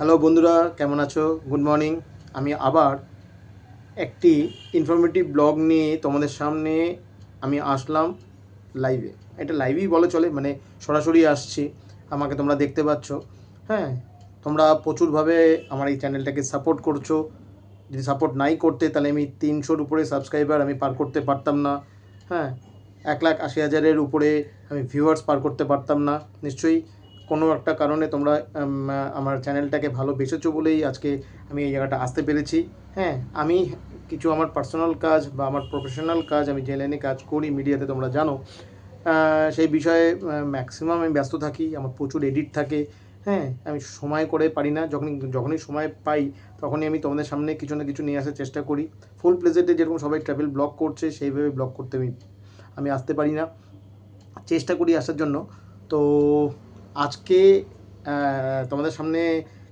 Hello বন্ধুরা, কেমন আছো? গুড মর্নিং আমি আবার একটি ইনফরমেটিভ ব্লগ নিয়ে তোমাদের সামনে আমি আসলাম লাইভে এটা লাইভেই বলে চলে মানে সরাসরি আসছি। আমাকে তোমরা দেখতে পাচ্ছ। হ্যাঁ তোমরা প্রচুরভাবে আমার এই চ্যানেলটাকে সাপোর্ট করছ। যদি সাপোর্ট নাই করতে, তাহলে আমি তিনশোর উপরে সাবস্ক্রাইবার আমি পার করতে পারতাম না। হ্যাঁ এক লাখ আশি হাজারের উপরে আমি ভিউয়ার্স পার করতে পারতাম না। নিশ্চয়ই কোনো একটা কারণে তোমরা আমার চ্যানেলটাকে ভালোবেসেছো বলেই আজকে আমি এই জায়গাটা আসতে পেরেছি। হ্যাঁ আমি কিছু আমার পার্সোনাল কাজ বা আমার প্রফেশনাল কাজ আমি যে লাইনে কাজ করি মিডিয়াতে তোমরা জানো সেই বিষয়ে ম্যাক্সিমাম আমি ব্যস্ত থাকি, আমার প্রচুর এডিট থাকে। হ্যাঁ আমি সময় করে পারি না যখন যখনই সময় পাই তখনই আমি তোমাদের সামনে কিছু না কিছু নিয়ে আসার চেষ্টা করি। ফুল প্লেজেন্টে যেরকম সবাই ট্রাভেল ব্লগ করছে, সেইভাবে ব্লগ করতে আমি আমি আসতে পারি না। চেষ্টা করি আসার জন্য। তো আজকে তোমাদের সামনে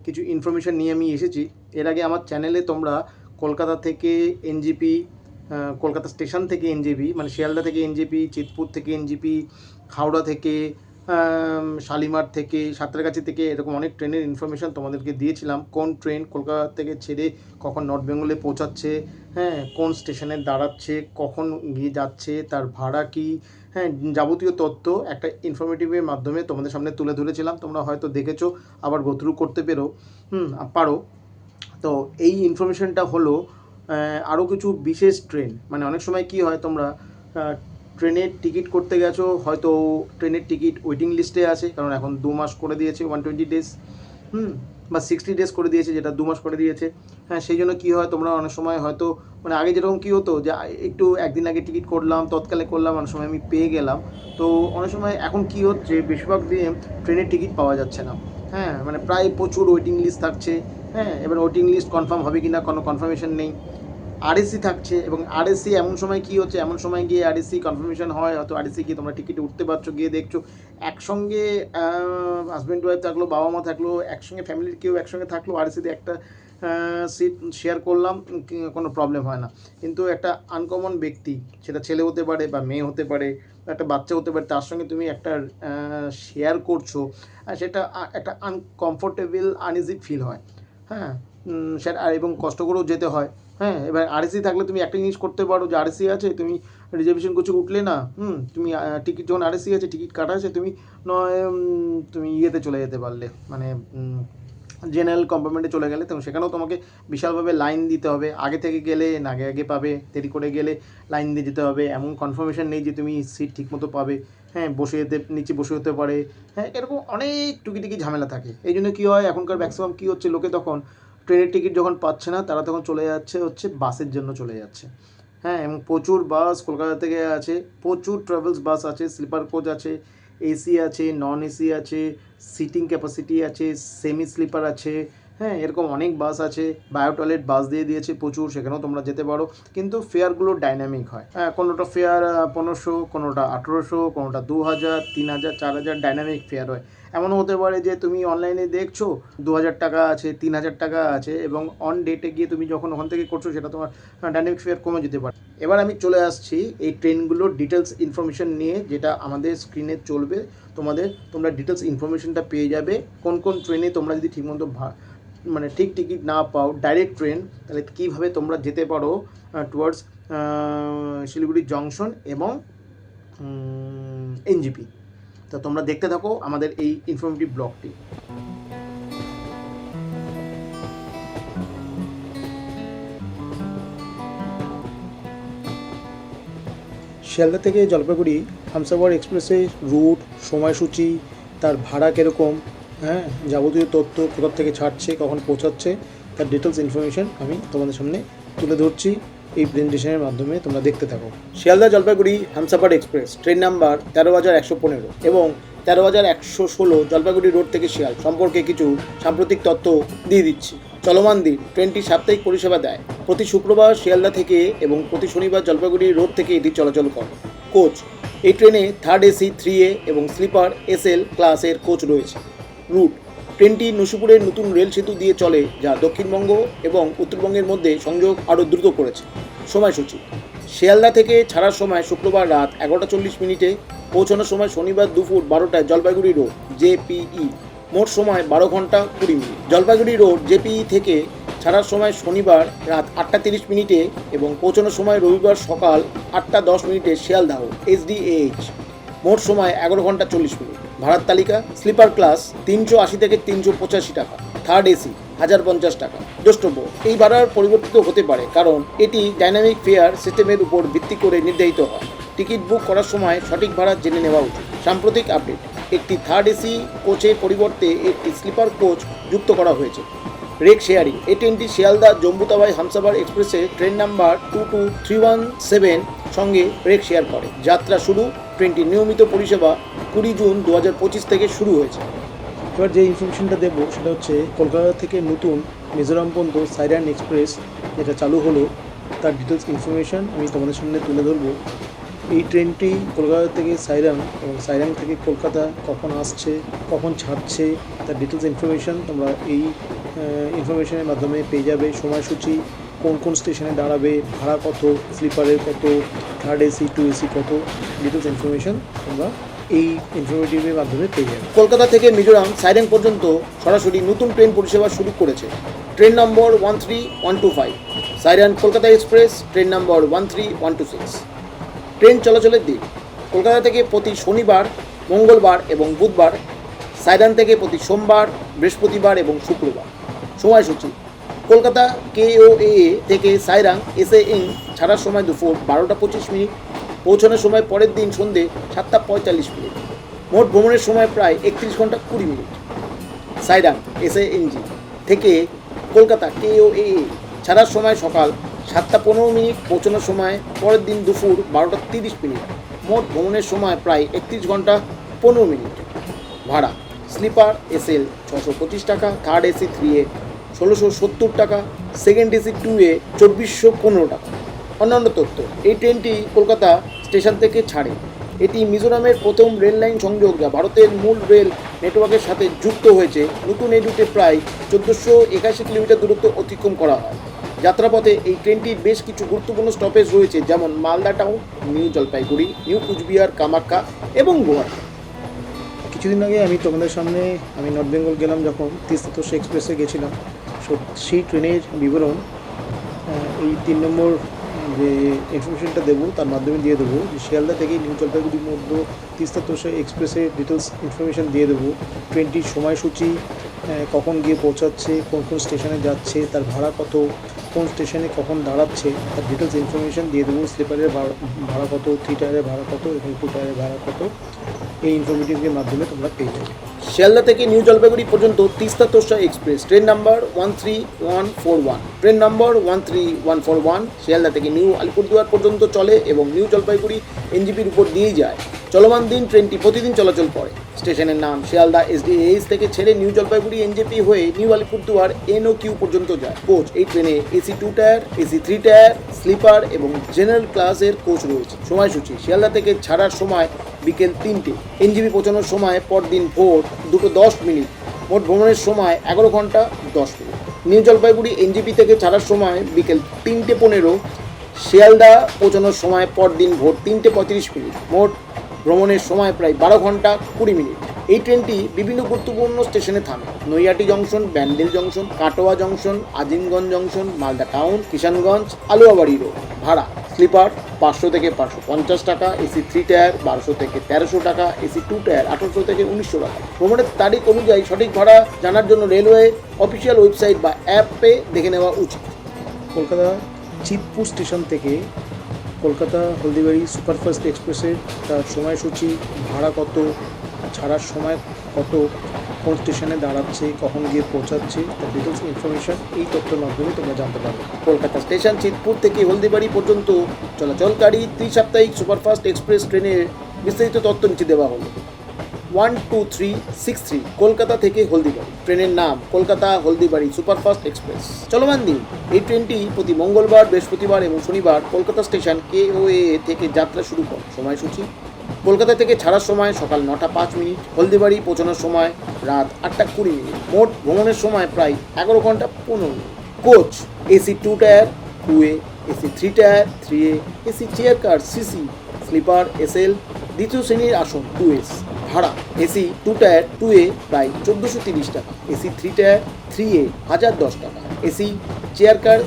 কিছু ইনফরমেশান নিয়ে আমি এসেছি। এর আগে আমার চ্যানেলে তোমরা কলকাতা থেকে এনজিপি কলকাতা স্টেশন থেকে এনজিপি মানে শিয়ালদা থেকে এনজিপি চিতপুর থেকে এনজিপি হাওড়া থেকে শালিমার থেকে, সাঁতরাগাছি থেকে এরকম অনেক ট্রেনের ইনফরমেশান তোমাদেরকে দিয়েছিলাম। কোন ট্রেন কলকাতা থেকে ছেড়ে কখন নর্থ বেঙ্গলে পৌঁছাচ্ছে হ্যাঁ কোন স্টেশনে দাঁড়াচ্ছে, কখন গিয়ে যাচ্ছে, তার ভাড়া কী হ্যাঁ যাবতীয় তথ্য একটা ইনফরমেটিভের মাধ্যমে তোমাদের সামনে তুলে ধরেছিলাম। তোমরা হয়তো দেখেছ, আবার গোথ্রু করতে পেরো। হুম পারো। তো এই ইনফরমেশনটা হলো আরও কিছু বিশেষ ট্রেন মানে অনেক সময় কি হয় তোমরা ট্রেনের টিকিট করতে গেছো, হয়তো ট্রেনের টিকিট ওয়েটিং লিস্টে আছে, কারণ এখন দু মাস করে দিয়েছে ওয়ান টোয়েন্টি ডেজ হুম, বা সিক্সটি ডেজ করে দিয়েছে, যেটা দু মাস করে দিয়েছে। হ্যাঁ সেই জন্য কী হয়, তোমরা অনেক সময় হয়তো মানে আগে যেরকম কী হতো, যে একটু একদিন আগে টিকিট করলাম, তৎকালে করলাম, অনেক সময় আমি পেয়ে গেলাম। তো অনেক সময় এখন কী হচ্ছে, বেশিরভাগ দিনে ট্রেনের টিকিট পাওয়া যাচ্ছে না। হ্যাঁ মানে প্রায় প্রচুর ওয়েটিং লিস্ট থাকছে। হ্যাঁ এবার ওয়েটিং লিস্ট কনফার্ম হবে কি না কোনো কনফার্মেশন নেই। আরএসসি থাকছে এবং আরএসসি এমন সময় কি হচ্ছে? এমন সময় গিয়ে আরএসসি কনফার্মেশন হয়, হয়তো আরএসসি গিয়ে তোমরা টিকিটে উঠতে পারছ, গিয়ে দেখছ। একসঙ্গে হাজব্যান্ড ওয়াইফ থাকল বাবা মা থাকল, একসঙ্গে ফ্যামিলির কেউ একসঙ্গে থাকল আরএসিতে একটা সিট শেয়ার করলাম, কোনো প্রবলেম হয় না। কিন্তু একটা আনকমন ব্যক্তি, সেটা ছেলে হতে পারে বা মেয়ে হতে পারে একটা বাচ্চা হতে পারে, তার সঙ্গে তুমি একটা শেয়ার করছ সেটা একটা আনকমফোর্টেবল আনইজি ফিল হয়। হ্যাঁ? সেটা, আর এবং কষ্ট করেও যেতে হয়। হ্যাঁ এবার আরএসি থাকলে তুমি একটা জিনিস করতে পারো যে আরএসি আছে, তুমি রিজার্ভেশন করছ, উঠলে না, হুম, তুমি টিকিট যখন আরএসি আছে টিকিট কাটা আছে, তুমি নয় তুমি ইয়েতে চলে যেতে পারলে মানে জেনারেল কম্পার্টমেন্টে চলে গেলে, তো সেখানেও তোমাকে বিশালভাবে লাইন দিতে হবে। আগে থেকে গেলে, আগে আগে পাবে, দেরি করে গেলে লাইন দিয়ে যেতে হবে। এমন কনফার্মেশন নেই যে তুমি সিট ঠিকমতো পাবে। হ্যাঁ বসে যেতে, নিচে বসে হতে পারে। হ্যাঁ এরকম অনেক টুকিটাকি ঝামেলা থাকে। এই জন্য কী হয়, এখনকার ম্যাক্সিমাম কী হচ্ছে লোকে তখন ট্রেনের টিকিট যখন পাচ্ছে না, তারা তখন চলে যাচ্ছে হচ্ছে বাসের জন্য চলে যাচ্ছে। হ্যাঁ এবং প্রচুর বাস কলকাতা থেকে আছে, প্রচুর ট্রাভেলস বাস আছে স্লিপার কোচ আছে এসি আছে নন এসি আছে সিটিং ক্যাপাসিটি আছে সেমি স্লিপার আছে হ্যাঁ এরকম অনেক বাস আছে। বায়ো টয়লেট বাস দিয়ে দিয়েছে প্রচুর, সেখানেও তোমরা যেতে পারো। কিন্তু ফেয়ারগুলো ডাইনামিক হয়। হ্যাঁ কোনোটা ফেয়ার পনেরোশো, কোনোটা আঠেরোশো, কোনোটা দু হাজার তিন হাজার চার হাজার ডাইনামিক ফেয়ার হয়। এমনও হতে পারে যে তুমি অনলাইনে দেখছ দু হাজার টাকা আছে তিন হাজার টাকা আছে এবং অন ডেটে গিয়ে তুমি যখন ওখান থেকে করছ, সেটা তোমার ডাইনামিক ফেয়ার কমে যেতে পারে। এবার আমি চলে আসছি এই ট্রেনগুলোর ডিটেলস ইনফরমেশন নিয়ে, যেটা আমাদের স্ক্রিনে চলবে। তোমাদের, তোমরা ডিটেলস ইনফরমেশনটা পেয়ে যাবে। কোন কোন ট্রেনে তোমরা যদি ঠিকমতো মানে ঠিক টিকিট না পাও ডাইরেক্ট ট্রেন তাহলে কীভাবে তোমরা যেতে পারো টুয়ার্ডস শিলিগুড়ি জংশন এবং এনজিপি তো তোমরা দেখতে থাকো আমাদের এই ইনফরমেটিভ ব্লগটি। শিয়ালদা থেকে জলপাইগুড়ি হামসাফার এক্সপ্রেসের রুট সময়সূচি, তার ভাড়া কীরকম হ্যাঁ যাবতীয় তথ্য কোথার থেকে ছাড়ছে, কখন পৌঁছাচ্ছে, তার ডিটেলস ইনফরমেশন আমি তোমাদের সামনে তুলে ধরছি এই প্রেজেন্টেশনের মাধ্যমে তোমরা দেখতে থাকো। Sealdah Jalpaiguri Humsafar express train number তেরো হাজার একশো পনেরো এবং তেরো হাজার একশো ষোলো জলপাইগুড়ি রোড থেকে শিয়াল সম্পর্কে কিছু সাম্প্রতিক তথ্য দিয়ে দিচ্ছি। চলমান দিন ট্রেনটি সাপ্তাহিক পরিষেবা দেয়। প্রতি শুক্রবার শিয়ালদা থেকে এবং প্রতি শনিবার জলপাইগুড়ি রোড থেকে এটি চলাচল করে। কোচ, এই ট্রেনে থার্ড এসি থ্রি এ এবং স্লিপার এসএল ক্লাসের কোচ রয়েছে। রুট। ট্রেনটি নসিপুরের নতুন রেল সেতু দিয়ে চলে, যা দক্ষিণবঙ্গ এবং উত্তরবঙ্গের মধ্যে সংযোগ আরও দ্রুত করেছে। সময়সূচি শিয়ালদা থেকে ছাড়ার সময় শুক্রবার রাত এগারোটা চল্লিশ মিনিটে পৌঁছানোর সময় শনিবার দুপুর বারোটায় জলপাইগুড়ি রোড, জেপিই। মোট সময় বারো ঘণ্টা কুড়ি মিনিট। জলপাইগুড়ি রোড, জেপিই থেকে ছাড়ার সময় শনিবার রাত আটটা তিরিশ মিনিটে এবং পৌঁছানোর সময় রবিবার সকাল আটটা দশ মিনিটে শিয়ালদাহ এসডিএইচ। মোট সময় এগারো ঘণ্টা চল্লিশ মিনিট। ভাড়ার তালিকা, স্লিপার ক্লাস তিনশো আশি থেকে তিনশো পঁচাশি টাকা থার্ড এসি হাজার পঞ্চাশ টাকা। দ্রষ্টব্য, এই ভাড়ার পরিবর্তিত হতে পারে, কারণ এটি ডাইনামিক ফেয়ার সিস্টেমের উপর ভিত্তি করে নির্ধারিত হয়। টিকিট বুক করার সময় সঠিক ভাড়া জেনে নেওয়া উচিত। সাম্প্রতিক আপডেট একটি থার্ড এসি কোচের পরিবর্তে একটি স্লিপার কোচ যুক্ত করা হয়েছে। রেক শেয়ারিং এই ট্রেনটি শিয়ালদা জম্বুতাবাই হামসাবার এক্সপ্রেসে train number two two three one seven সঙ্গে রেক শেয়ার করে। যাত্রা শুরু ট্রেনটি নিয়মিত পরিষেবা কুড়ি জুন দু হাজার পঁচিশ থেকে শুরু হয়েছে। এবার যে ইনফরমেশনটা দেবো, সেটা হচ্ছে কলকাতা থেকে নতুন মিজোরাম পর্যন্ত সাইরান এক্সপ্রেস যেটা চালু হলো, তার ডিটেলস ইনফরমেশান আমি তোমাদের সামনে তুলে ধরবো। এই ট্রেনটি কলকাতা থেকে সাইরাং এবং সাইরাং থেকে কলকাতা কখন আসছে, কখন ছাড়ছে, তার ডিটেলস ইনফরমেশান তোমরা এই ইনফরমেশনের মাধ্যমে পেয়ে যাবে। সময়সূচি, কোন কোন স্টেশনে দাঁড়াবে, ভাড়া কত স্লিপারের কত থার্ড এসি টু এসি কত ডিটেলস ইনফরমেশান তোমরা এই ইনফরমেটিভের মাধ্যমে পেয়ে যাবে। কলকাতা থেকে মিজোরাম সাইরেন পর্যন্ত সরাসরি নতুন ট্রেন পরিষেবা শুরু করেছে। Train number one three one two five Sairang Kolkata express, train number one three one two six train চলাচলের দিন। কলকাতা থেকে প্রতি শনিবার, মঙ্গলবার এবং বুধবার, সাইরান থেকে প্রতি সোমবার, বৃহস্পতিবার এবং শুক্রবার। সময়সূচি। কলকাতা কেওএ থেকে সাইরাং এসএ ইন ছাড়ার সময় দুপুর বারোটা পঁচিশ মিনিট পৌঁছানোর সময় পরের দিন সন্ধে সাতটা পঁয়তাল্লিশ মিনিট। মোট ভ্রমণের সময় প্রায় একত্রিশ ঘণ্টা কুড়ি মিনিট। সাইরাং এসএএনজি থেকে কলকাতা কেওএ ছাড়ার সময় সকাল সাতটা পনেরো মিনিট, পৌঁছানোর সময় পরের দিন দুপুর বারোটা তিরিশ মিনিট। মোট ভ্রমণের সময় প্রায় একত্রিশ ঘণ্টা পনেরো মিনিট। ভাড়া, স্লিপার এসএল ছশো পঁচিশ টাকা, থার্ড এসি থ্রি এ ষোলোশো সত্তর টাকা, সেকেন্ড এসি টু এ চব্বিশশো পনেরো টাকা। অন্যান্য তথ্য, এই ট্রেনটি কলকাতা স্টেশন থেকে ছাড়ে। এটি মিজোরামের প্রথম রেল লাইন সংযোগ যা ভারতের মূল রেল নেটওয়ার্কের সাথে যুক্ত হয়েছে। নতুন এই রুটে প্রায় চোদ্দোশো একাশি কিলোমিটার দূরত্ব অতিক্রম করা হয়। যাত্রাপথে এই ট্রেনটির বেশ কিছু গুরুত্বপূর্ণ স্টপেজ রয়েছে, যেমন Malda town new Jalpaiguri new Cooch Behar, Kamakhya এবং গোয়ালপাড়া কিছুদিন আগে আমি তোমাদের সামনে আমি নর্থ বেঙ্গল গেলাম যখন তিস্তা তোষা এক্সপ্রেসে গেছিলাম সেই ট্রেনের বিবরণ এই তিন নম্বর যে ইনফরমেশনটা দেবো, তার মাধ্যমে দিয়ে দেবো। যে শিয়ালদা থেকে নিউ জলপাইগুড়ির মধ্যে তিস্তা তোষা এক্সপ্রেসের ডিটেলস ইনফরমেশন দিয়ে দেবো। ট্রেনটির সময়সূচি কখন গিয়ে পৌঁছাচ্ছে, কোন কোন স্টেশনে যাচ্ছে, তার ভাড়া কত, কোন স্টেশনে কখন দাঁড়াচ্ছে, তার ডিটেলস ইনফরমেশন দিয়ে দেবো। স্লিপারের ভাড়া ভাড়া কত, থ্রি টায়ারের ভাড়া কত, এবং টু টায়ারের ভাড়া কত, এই ইনফরমেটিভের মাধ্যমে তোমরা পেয়ে যাবে। শিয়ালদা থেকে নিউ জলপাইগুড়ি পর্যন্ত Teesta Torsa express. Train number one three one four one train number one three one four one Sealdah থেকে নিউ আলিপুরদুয়ার পর্যন্ত চলে এবং নিউ জলপাইগুড়ি এনজিপির উপর দিয়েই যায়। চলমান দিন, ট্রেনটি প্রতিদিন চলাচল করে। স্টেশনের নাম শিয়ালদা এসডিএইচ থেকে ছেড়ে নিউ জলপাইগুড়ি এনজেপি হয়ে new Alipurduar N O Q পর্যন্ত যায়। কোচ, এই ট্রেনে AC two tier, AC three tier, sleeper এবং জেনারেল ক্লাসের কোচ রয়েছে। সময়সূচি, শিয়ালদা থেকে ছাড়ার সময় বিকেল তিনটে। এনজিবি পৌঁছানোর সময় পরদিন ভোর দুটো দশ মিনিট। মোট ভ্রমণের সময় এগারো ঘণ্টা দশ মিনিট। নিউ জলপাইগুড়ি এনজিপি থেকে ছাড়ার সময় বিকেল তিনটে পনেরো। শিয়ালদা পৌঁছানোর সময় পরদিন ভোর তিনটে পঁয়ত্রিশ মিনিট। মোট ভ্রমণের সময় প্রায় বারো ঘণ্টা কুড়ি মিনিট। এই ট্রেনটি বিভিন্ন গুরুত্বপূর্ণ স্টেশনে থামে। Naihati junction, Bandel junction, Katwa junction, Azimganj junction, Malda town, Kishanganj, Aluabari road. ভাড়া, স্লিপার, পাঁচশো থেকে পাঁচশো পঞ্চাশ টাকা, এসি থ্রি টায়ার, বারোশো থেকে তেরোশো টাকা, এসি টু টায়ার, আঠারোশো থেকে উনিশশো টাকা। ভ্রমণের তারিখ অনুযায়ী সঠিক ভাড়া জানার জন্য রেলওয়ে, অফিসিয়াল ওয়েবসাইট বা অ্যাপে দেখে নেওয়া উচিত। কলকাতা চিতপুর স্টেশন থেকে কলকাতা হলদিবাড়ি সুপারফাস্ট এক্সপ্রেসের তার সময়সূচি, ভাড়া কত, ছাড়ার সময় কত, কোন স্টেশনে দাঁড়াচ্ছে, কখন গিয়ে পৌঁছাচ্ছে, তার ডিটেলস ইনফরমেশান এই তথ্যের মাধ্যমে তোমরা জানতে পারবে। কলকাতা স্টেশন, চিতপুর থেকে হলদিবাড়ি পর্যন্ত চলাচলকারী ত্রিসাপ্তাহিক সুপারফাস্ট এক্সপ্রেস ট্রেনের বিস্তারিত তথ্য নিচে দেওয়া হলো। One two three six three Kolkata থেকে হলদিবাড়ি। ট্রেনের নাম কলকাতা হলদিবাড়ি সুপারফাস্ট এক্সপ্রেস। চলমান দিন, এই ট্রেনটি প্রতি মঙ্গলবার, বৃহস্পতিবার এবং শনিবার কলকাতা স্টেশন কে ও এ থেকে যাত্রা শুরু করে। সময়সূচি, কলকাতা থেকে ছাড়ার সময় সকাল নটা পাঁচ মিনিট, হলদিবাড়ি পৌঁছানোর সময় রাত আটটা কুড়ি মিনিট, মোট ভ্রমণের সময় প্রায় এগারো ঘণ্টা পনেরো minute. Coach AC two tier, two A AC three tier, three A AC chair car CC sleeper SL দ্বিতীয় শ্রেণির আসন, টু এস। ভাড়া। AC two tier two A প্রায় চোদ্দোশো তিরিশ টাকা। AC three tier three A হাজার দশ টাকা। এসি চেয়ার কার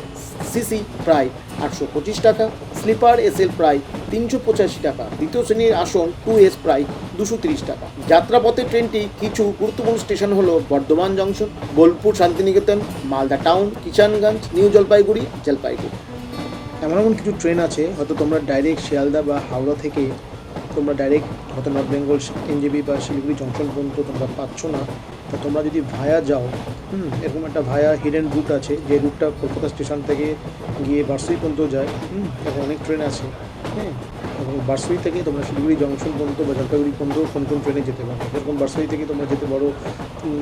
সিসি প্রায় আটশো পঁচিশ টাকা। স্লিপার এসএল প্রায় তিনশো পঁচাশি টাকা। দ্বিতীয় শ্রেণির আসন টু এস প্রায় দুশো তিরিশ টাকা। যাত্রাপথে ট্রেনটি কিছু গুরুত্বপূর্ণ স্টেশন হলো Bardhaman junction, Bolpur, Shantiniketan, Malda town, Kishanganj, new Jalpaiguri Jalpaiguri. এমন এমন কিছু ট্রেন আছে, হয়তো তোমরা ডাইরেক্ট শিয়ালদা বা হাওড়া থেকে তোমরা ডাইরেক্ট হয়তো নর্থ বেঙ্গল এনজেবি বা শিলিগুড়ি জংশন পর্যন্ত তোমরা পাচ্ছ না। তা তোমরা যদি ভায়া যাও, হুম, এরকম একটা ভায়া হিডেন রুট আছে, যে রুটটা কলকাতা স্টেশন থেকে গিয়ে বার্সেই পর্যন্ত যায়, হুম অনেক ট্রেন আছে হ্যাঁ এবং বারসুই থেকে তোমরা শিলিগুড়ি জংশন পর্যন্ত বা জলপাইগুড়ি পর্যন্ত কোন কোন ট্রেনে যেতে পারো যেরকম বারসুই থেকে তোমরা যেতে পারো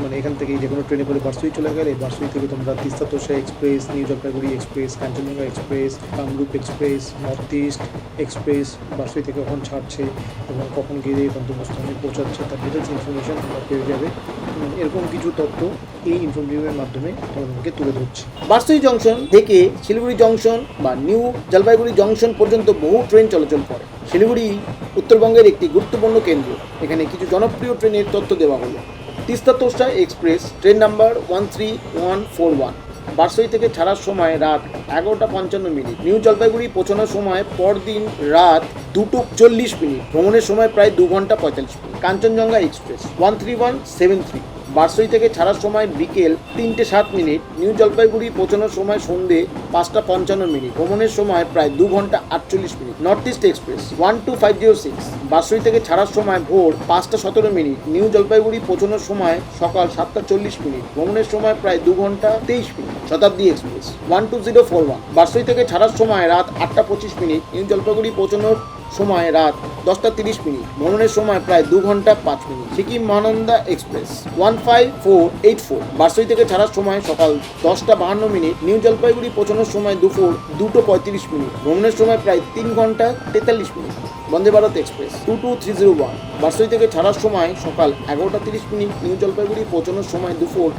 মানে এখান থেকে যে কোনো ট্রেনে করে বারসুই চলে গেলে বারসুই থেকে তোমরা Teesta Torsa express, new Jalpaiguri express, Kanchenjunga express, Kamrup express, north east express Barsoi থেকে কখন ছাড়ছে এবং কখন গিয়ে গন্তব্যস্থানে পৌঁছাচ্ছে তার ডিটেলস ইনফরমেশন তোমরা পেয়ে যাবে। এরকম কিছু তথ্য এই ইনফরমেটিভের মাধ্যমে তোমাদেরকে তুলে ধরছি। বারসুই জংশন থেকে শিলিগুড়ি জংশন বা নিউ জলপাইগুড়ি জংশন পর্যন্ত বহু ট্রেন চলাচল করে। শিলিগুড়ি উত্তরবঙ্গের একটি গুরুত্বপূর্ণ কেন্দ্র। এখানে কিছু জনপ্রিয় ট্রেনের তথ্য দেওয়া হলো। Teesta Torsa express, train number one three one four one. Barsoi থেকে ছাড়ার সময় রাত এগারোটা পঞ্চান্ন মিনিট। নিউ জলপাইগুড়ি পৌঁছানোর সময় পরদিন রাত দুটো চল্লিশ মিনিট। ভ্রমণের সময় প্রায় দু ঘণ্টা পঁয়তাল্লিশ minute. Kanchenjunga express, one three one seven three. Barsoi থেকে ছাড়ার সময় বিকেল তিনটে সাত মিনিট, নিউ জলপাইগুড়ি পৌঁছানোর সময় সন্ধে পাঁচটা পঞ্চান্ন মিনিট, ভ্রমণের সময় প্রায় দু ঘণ্টা আটচল্লিশ minute. North east express one two five zero six Barsoi থেকে ছাড়ার সময় ভোর পাঁচটা সতেরো মিনিট, নিউ জলপাইগুড়ি পৌঁছানোর সময় সকাল সাতটা চল্লিশ মিনিট, ভ্রমণের সময় প্রায় দু ঘণ্টা তেইশ minute. Shatabdi express one two zero four one Barsoi থেকে ছাড়ার সময় রাত আটটা পঁচিশ মিনিট, নিউ জলপাইগুড়ি পৌঁছানোর সময় রাত দশটা তিরিশ মিনিট, ভ্রমণের সময় প্রায় দু ঘণ্টা পাঁচ minute. Sikkim Mahananda express, one five four eight four. Barsoi থেকে ছাড়ার সময় সকাল দশটা বাহান্ন মিনিট, নিউ জলপাইগুড়ি পৌঁছানোর সময় দুপুর দুটো পঁয়ত্রিশ মিনিট। ভ্রমণের সময় প্রায় তিন ঘণ্টা তেতাল্লিশ minute. Vande Bharat express, two two three zero one. Barsoi থেকে ছাড়ার সময় সকাল এগারোটা তিরিশ মিনিট নিউ জলপাইগুড়ি পৌঁছানোর সময় দুপুর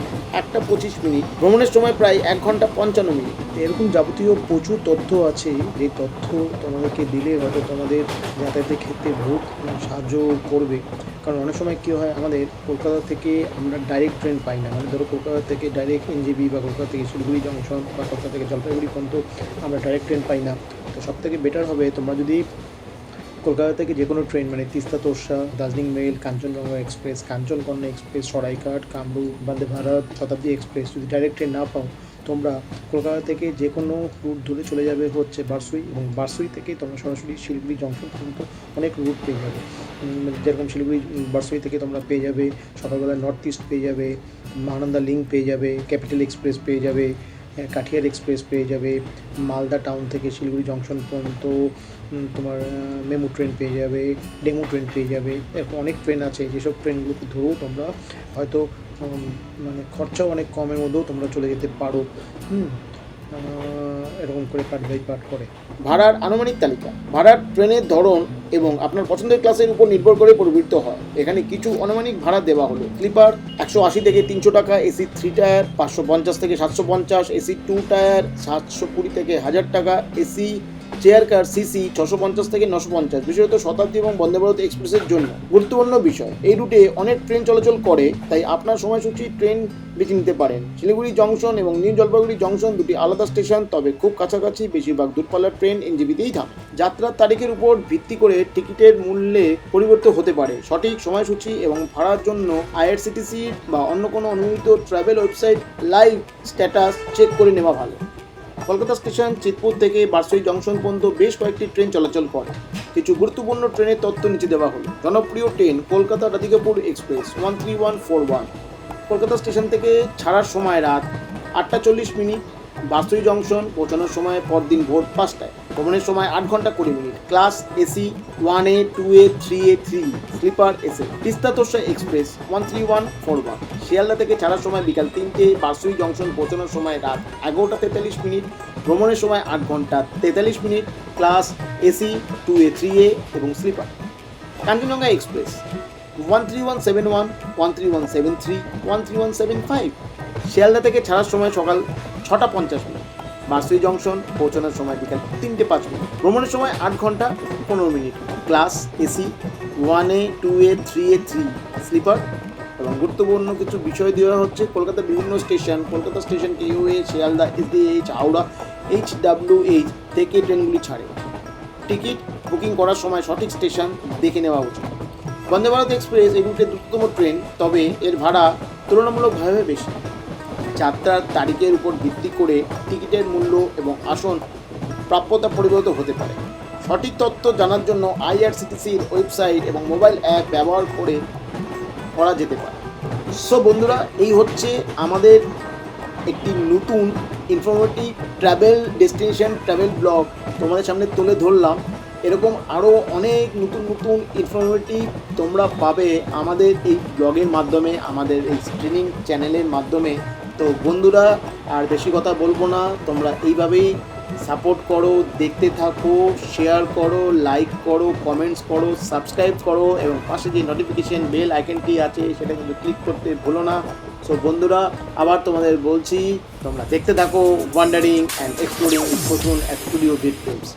একটা পঁচিশ মিনিট। ভ্রমণের সময় প্রায় এক ঘণ্টা পঞ্চান্ন মিনিট। এরকম যাবতীয় প্রচুর তথ্য আছে। যে তথ্য তোমাদেরকে দিলে হয়তো তোমাদের যাতায়াতের ক্ষেত্রে বহুত সাহায্য করবে। কারণ অনেক সময় কী হয়, আমাদের কলকাতা থেকে আমরা ডাইরেক্ট ট্রেন পাই না। মানে ধরো কলকাতা থেকে ডাইরেক্ট এনজিবি বা কলকাতা থেকে শিলিগুড়ি জংশন বা কলকাতা থেকে জলপাইগুড়ি পর্যন্ত আমরা ডাইরেক্ট ট্রেন পাই না। তো সব থেকে বেটার হবে তোমরা যদি কলকাতা থেকে যে কোনো ট্রেন মানে Teesta, Torsa, Darjeeling mail Kanchenjunga express Kanchankanya express Saraighat, Kamrup, Vande Bharat, Shatabdi express যদি ডাইরেক্ট ট্রেন না পাও, তোমরা কলকাতা থেকে যে কোনো রুট ধরে চলে যাবে হচ্ছে বারসুই এবং বারসুই থেকে তোমরা সরাসরি শিলিগুড়ি জংশন পর্যন্ত অনেক রুট পেয়ে যাবে। যেরকম শিলিগুড়ি বারসুই থেকে তোমরা পেয়ে যাবে, সকালবেলা নর্থ ইস্ট পেয়ে যাবে মহানন্দা লিঙ্ক পেয়ে যাবে ক্যাপিটাল এক্সপ্রেস পেয়ে যাবে কাঠিয়ার এক্সপ্রেস পেয়ে যাবে, মালদা টাউন থেকে শিলিগুড়ি জংশন পর্যন্ত তোমার মেমো ট্রেন পেয়ে যাবে ডেমো ট্রেন পেয়ে যাবে। এরকম অনেক ট্রেন আছে, যেসব ট্রেনগুলোকে ধরেও তোমরা হয়তো মানে খরচাও অনেক কমের মধ্যেও তোমরা চলে যেতে পারো। হুম। এরকম করে পার্ট বাই পার্ট করে। ভাড়ার আনুমানিক তালিকা। ভাড়ার ট্রেনের ধরন এবং আপনার পছন্দের ক্লাসের উপর নির্ভর করে প্রবৃত্ত হয়। এখানে কিছু আনুমানিক ভাড়া দেওয়া হলো। স্লিপার একশো আশি থেকে তিনশো টাকা এসি থ্রি টায়ার পাঁচশো পঞ্চাশ থেকে সাতশো পঞ্চাশ এসি টু টায়ার সাতশো কুড়ি থেকে হাজার টাকা এসি চেয়ার কার সিসি ছশো পঞ্চাশ থেকে নশো পঞ্চাশ। বিশেষত শতাব্দী এবং বন্দে ভারত এক্সপ্রেসের জন্য গুরুত্বপূর্ণ বিষয়। এই রুটে অনেক ট্রেন চলাচল করে, তাই আপনার সময়সূচি ট্রেন বেছে নিতে পারেন। শিলিগুড়ি জংশন এবং নিউ জলপাইগুড়ি জংশন দুটি আলাদা স্টেশন, তবে খুব কাছাকাছি বেশিরভাগ দূরপাল্লার ট্রেন এনজিবিতেই থাম। যাত্রার তারিখের উপর ভিত্তি করে টিকিটের মূল্যে পরিবর্তন হতে পারে। সঠিক সময়সূচি এবং ভাড়ার জন্য আইআরসিটিসি বা অন্য কোনো অনুমোদিত travel website live status check করে নেওয়া ভালো। কলকাতা স্টেশন, চিতপুর থেকে বারসই জংশন পর্যন্ত বেশ কয়েকটি ট্রেন চলাচল করে। কিছু গুরুত্বপূর্ণ ট্রেনের তথ্য নিচে দেওয়া হলো। জনপ্রিয় train Kolkata Radhikapur express one three one four one Kolkata station থেকে ছাড়ার সময় রাত আটটা চল্লিশ মিনিট। বারসই জংশন পৌঁছানোর সময় পরদিন ভোর পাঁচটায়। ভ্রমণের সময় আট ঘণ্টা কুড়ি minute. Class AC one A two A three A three sleeper এসে Teesta Torsa express one three one four one Sealdah থেকে ছাড়ার সময় বিকাল তিনটে বারসুই জংশন পৌঁছানোর সময় রাত এগারোটা তেতাল্লিশ মিনিট। ভ্রমণের সময় আট ঘণ্টা তেতাল্লিশ minute. Class AC two A three A এবং sleeper. Kanchenjunga express one three one seven one one three one seven three one three one seven five Sealdah থেকে ছাড়ার সময় সকাল ছটা পঞ্চাশ মিনিট। বারসুই জংশন পৌঁছানোর সময় বিকাল তিনটে পাঁচ মিনিট। ভ্রমণের সময় আট ঘণ্টা পনেরো minute. Class, AC, one A, two A, three A, three, sleeper এবং গুরুত্বপূর্ণ কিছু বিষয় দেওয়া হচ্ছে। কলকাতার বিভিন্ন station, Kolkata station KOAA Sealdah SDAH Howrah, H W H থেকে ট্রেনগুলি ছাড়ে। টিকিট বুকিং করার সময় সঠিক স্টেশন দেখে নেওয়া উচিত। বন্দে ভারত এক্সপ্রেস এই রুটের দ্রুততম ট্রেন, তবে এর ভাড়া তুলনামূলকভাবে বেশি। যাত্রার তারিখের উপর ভিত্তি করে টিকিটের মূল্য এবং আসন প্রাপ্যতা পরিবর্তিত হতে পারে। সঠিক তথ্য জানার জন্য আইআরসিটিসির ওয়েবসাইট এবং মোবাইল অ্যাপ ব্যবহার করে করা যেতে পারে। সো বন্ধুরা, এই হচ্ছে আমাদের একটি নতুন informative travel destination travel blog তোমাদের সামনে তুলে ধরলাম। এরকম আরও অনেক নতুন নতুন ইনফরমেটিভ তোমরা পাবে আমাদের এই ব্লগের মাধ্যমে, আমাদের এই স্ট্রিমিং চ্যানেলের মাধ্যমে। তো বন্ধুরা, আর বেশি কথা বলব না, তোমরা এইভাবেই সাপোর্ট করো, দেখতে থাকো শেয়ার করো লাইক করো কমেন্টস করো সাবস্ক্রাইব করো, এবং পাশে যে নোটিফিকেশন বেল আইকনটি আছে, সেটা কিন্তু ক্লিক করতে ভুলো না। সো বন্ধুরা, আবার তোমাদের বলছি, তোমরা দেখতে থাকো ওয়ান্ডারিং অ্যান্ড এক্সপ্লোরিং ফসুন স্টুডিও ভিড ফিল্মস